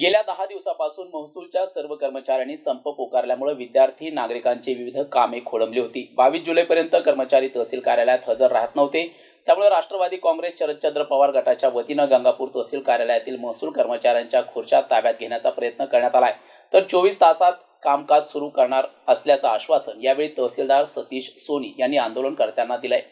गेल्या दहा दिवसापासून महसूलच्या सर्व कर्मचाऱ्यांनी संप पुकारल्यामुळे विद्यार्थी नागरिकांची विविध कामे खोळंबली होती. बावीस जुलैपर्यंत कर्मचारी तहसील कार्यालयात हजर राहत नव्हते. त्यामुळे राष्ट्रवादी काँग्रेस शरदचंद्र पवार गटाच्या वतीनं गंगापूर तहसील कार्यालयातील महसूल कर्मचाऱ्यांच्या खुर्च्या ताब्यात घेण्याचा प्रयत्न करण्यात आलाय. तर चोवीस तासात कामकाज सुरू करणार असल्याचं आश्वासन यावेळी तहसीलदार सतीश सोनी यांनी आंदोलनकर्त्यांना दिलंय.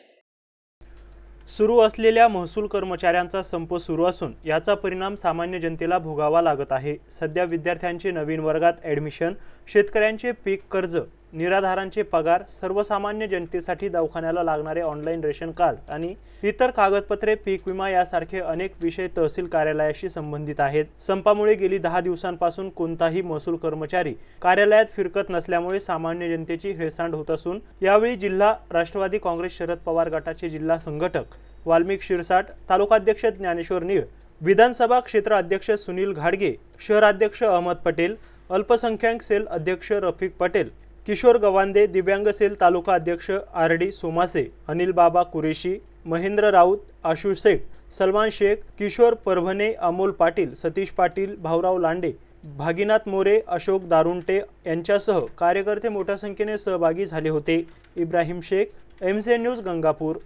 सुरू असलेल्या महसूल कर्मचाऱ्यांचा संप सुरू असून याचा परिणाम सामान्य जनतेला भोगावा लागत आहे. सध्या विद्यार्थ्यांचे नवीन वर्गात ॲडमिशन शेतकऱ्यांचे पीक कर्ज निराधारांचे पगार सर्वसामान्य जनतेसाठी दवाखान्याला लागणारे ऑनलाईन रेशन कार्ड आणि इतर कागदपत्रे पीक विमा यासारखे अनेक विषय तहसील कार्यालयाशी संबंधित आहेत. संपामुळे गेली दहा दिवसांपासून कोणताही महसूल कर्मचारी कार्यालयात फिरकत नसल्यामुळे सामान्य जनतेची हेळसांड होत असून यावेळी जिल्हा राष्ट्रवादी काँग्रेस शरद पवार गटाचे जिल्हा संघटक वाल्मिक शिरसाट तालुकाध्यक्ष ज्ञानेश्वर निळ विधानसभा क्षेत्र अध्यक्ष सुनील घाडगे शहराध्यक्ष अहमद पटेल अल्पसंख्याक सेल अध्यक्ष रफिक पटेल किशोर गवांदे दिव्यांग सेल तालुका अध्यक्ष आर डी सोमासे अनिल बाबा कुरेशी महेंद्र राऊत आशू शेख सलमान शेख किशोर परभणे अमोल पाटील सतीश पाटील भाऊराव लांडे भागीनाथ मोरे अशोक दारुंटे यांच्यासह कार्यकर्ते मोठ्या संख्येने सहभागी झाले होते. Ibrahim Shaikh M C news Gangapur.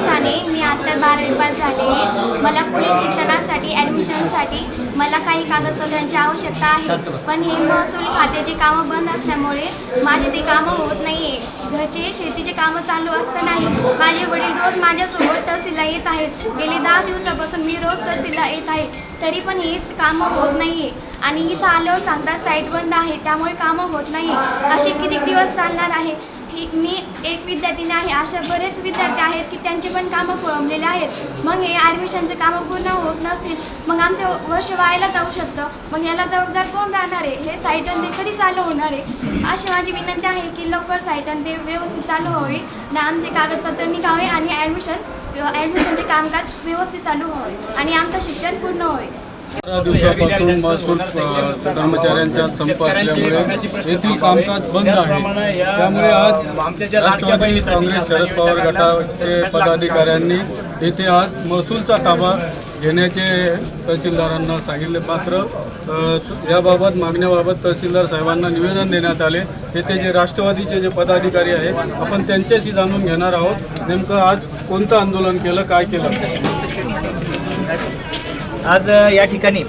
Sane मी आता बारावी पास झाले मला पुढील शिक्षणासाठी ॲडमिशनसाठी मला काही कागदपत्रांची आवश्यकता आहे. पण हे महसूल खात्याची कामं बंद असल्यामुळे माझे ते कामं होत नाही आहे घरचे शेतीचे कामं चालू असतानाही माझे वडील रोज माझ्यासोबत तहसीलला येत आहेत. गेले दहा दिवसापासून मी रोज तहसीलला येत आहे. तरी पण ही कामं होत नाही आहे आणि इथं आल्यावर सांगतात साईट बंद आहे त्यामुळे कामं होत नाही. असे किती दिवस चालणार आहे? की मी एक विद्यार्थिनी आहे अशा बरेच विद्यार्थी आहेत की त्यांचे पण कामं खोळंबलेले आहेत. मग हे ॲडमिशनचे कामं पूर्ण होत नसतील मग आमचं वर्ष व्हायला जाऊ शकतं मग याला जबाबदार कोण राहणार आहे? हे साईटन ते कधी चालू होणार आहे? अशी माझी विनंती आहे की लवकर साईट ते व्यवस्थित चालू व्हावी. ना आमचे कागदपत्र निघावे आणि ॲडमिशन ॲडमिशनचे कामकाज व्यवस्थित चालू व्हावे आणि आमचं शिक्षण पूर्ण होईल पंधरा दिवसापासून महसूल अ, कर्मचाऱ्यांचा संप असल्यामुळे येथील कामकाज बंद आहे. त्यामुळे आज राष्ट्रवादी काँग्रेस शरद पवार गटाचे पदाधिकाऱ्यांनी येथे आज महसूलचा ताबा घेण्याचे तहसीलदारांना सांगितले. मात्र याबाबत मागण्याबाबत तहसीलदार साहेबांना निवेदन देण्यात आले. येथे जे राष्ट्रवादीचे जे पदाधिकारी आहेत आपण त्यांच्याशी जाणून घेणार आहोत नेमकं आज कोणतं आंदोलन केलं काय केलं? आज या ठिकाणी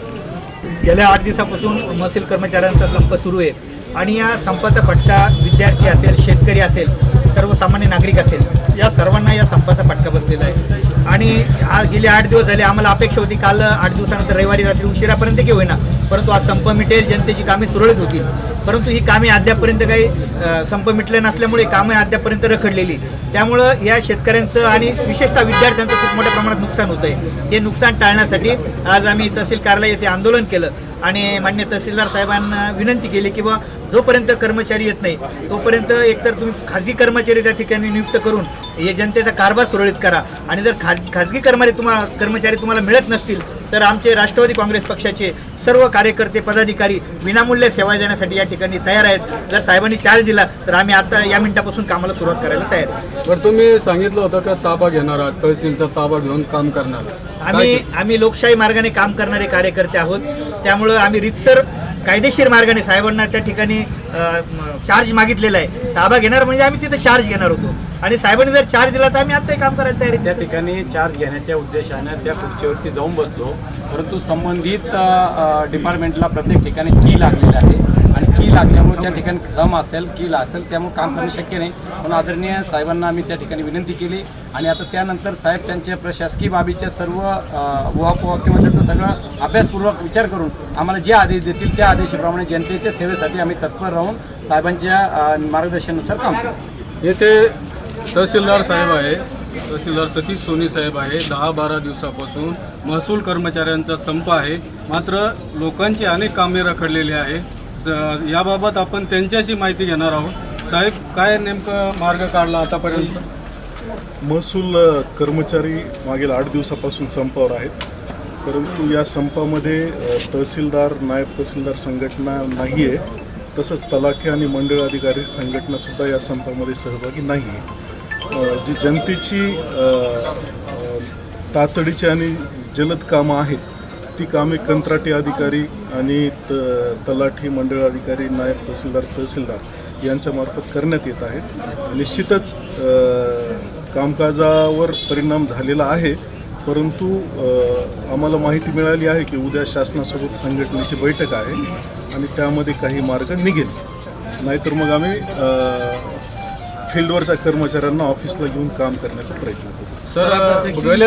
गेल्या आठ दिवसापासून महसूल कर्मचाऱ्यांचा संप सुरू आहे. आणि या संपाचा फटका विद्यार्थी असेल शेतकरी असेल सर्वसामान्य नागरिक असेल या सर्वांना या संपाचा फटका बसलेला आहे. आणि आज गेले आठ दिवस झाले आम्हाला अपेक्षा होती काल आठ दिवसानंतर रविवारी रात्री उशिरापर्यंत की होईना. परंतु आज संप मिटेल जनतेची कामे सुरळीत होतील. परंतु ही कामे अद्यापपर्यंत काही संप मिटले नसल्यामुळे कामे अद्यापपर्यंत रखडलेली. त्यामुळं या शेतकऱ्यांचं आणि विशेषतः विद्यार्थ्यांचं खूप मोठ्या प्रमाणात नुकसान होतं आहे हे नुकसान टाळण्यासाठी आज आम्ही तहसील कार्यालय येथे आंदोलन केलं. आणि मान्य तहसीलदार साहेबांना विनंती केली की बा जोपर्यंत कर्मचारी येत नाही तोपर्यंत एकतर तुम्ही खाजगी कर्मचारी त्या ठिकाणी नियुक्त करून हे जनतेचा कारभार सुरळीत करा. आणि जर खा खाजगी कर्मचारी तुम्हाला कर्मचारी तुम्हाला मिळत नसतील तर आमचे राष्ट्रवादी काँग्रेस पक्षाचे सर्व कार्यकर्ते पदाधिकारी विनामूल्य सेवा देण्यासाठी या ठिकाणी तयार आहेत. जर साहेबांनी चार्ज दिला तर आम्ही आता या मिनिटापासून कामाला सुरुवात करायला तयार आहे. तुम्ही सांगितलं होतं का ताबा घेणार आहात तहसीलचा ताबा घेऊन काम करणार आम्ही आम्ही लोकशाही मार्गाने काम करणारे कार्यकर्ते आहोत. त्यामुळं आम्ही रितसर कायदेशीर मार्गाने साहेबांना त्या ठिकाणी चार्ज मागितलेला आहे. ताबा घेणार म्हणजे आम्ही तिथे चार्ज घेणार होतो. आणि साहेबांनी जर चार्ज दिला तर आम्ही आत्ताही काम करायला तयार आहे त्या ठिकाणी चार्ज घेण्याच्या उद्देशानं त्या खुर्चीवरती जाऊन बसलो. परंतु संबंधित डिपार्टमेंटला प्रत्येक ठिकाणी की लागलेली आहे. आणि की लागल्यामुळे त्या ठिकाणी क्रम असेल की असेल त्यामुळे काम करणं शक्य नाही. पण आदरणीय साहेबांना आम्ही त्या ठिकाणी विनंती केली. आणि आता त्यानंतर साहेब त्यांच्या प्रशासकीय बाबीचे सर्व उहापोहा किंवा त्याचं सगळं अभ्यासपूर्वक विचार करून आम्हाला जे आदेश देतील त्या आदेशाप्रमाणे जनतेच्या सेवेसाठी आम्ही तत्पर राहून साहेबांच्या मार्गदर्शनानुसार काम करू. येथे तहसीलदार साहेब आहे. तहसीलदार सतीश सोनी साहेब आहे. दहा बारा दिवसापासून महसूल कर्मचाऱ्यांचा संप आहे. मात्र लोकांची अनेक कामे रखडलेली आहे. स- याबाबत आपण त्यांच्याशी माहिती घेणार आहोत. साहेब काय नेमकं मार्ग काढला आतापर्यंत? महसूल कर्मचारी मागील आठ दिवसापासून संपावर आहेत. परंतु या संपामध्ये तहसीलदार नायब तहसीलदार संघटना नाही आहे तसंच तलाठी आणि मंडळ अधिकारी संघटनासुद्धा या संपामध्ये सहभागी नाही आहे जी जनतेची तातडीची आणि जलद कामं आहेत ती कामे कंत्राटी अधिकारी आणि त तलाठी मंडळ अधिकारी नायब तहसीलदार तहसीलदार यांच्यामार्फत करण्यात येत आहेत निश्चितच कामकाजावर परिणाम झालेला आहे. परंतु आम्हाला माहिती मिळाली आहे की उद्या शासनासोबत संघटनेची बैठक आहे आणि त्यामध्ये काही मार्ग निघेल. नाहीतर मग आम्ही फील्डवरच्या कर्मचाऱ्यांना ऑफिसला घेऊन काम करण्याचा प्रयत्न करू. सर गेले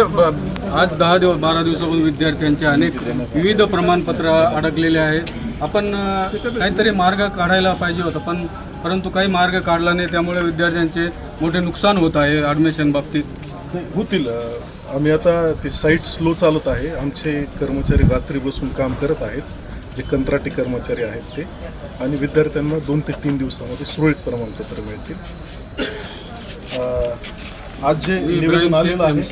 आज दहा दिवस बारा दिवसापासून विद्यार्थ्यांचे अनेक विविध प्रमाणपत्र अडकलेले आहेत आपण काहीतरी मार्ग काढायला पाहिजे होता पण परंतु काही मार्ग काढला नाही त्यामुळे विद्यार्थ्यांचे मोठे नुकसान होत आहे ॲडमिशन बाबतीत. होतील. आम्ही आता ते साईट स्लो चालत आहे. आमचे कर्मचारी रात्री बसून काम करत आहेत. जे कंत्राटी कर्मचारी आहेत ते. आणि विद्यार्थ्यांना दोन ते तीन दिवसामध्ये सुरळीत प्रमाणपत्र मिळतील. आज जे निवेदन आलेलं आहे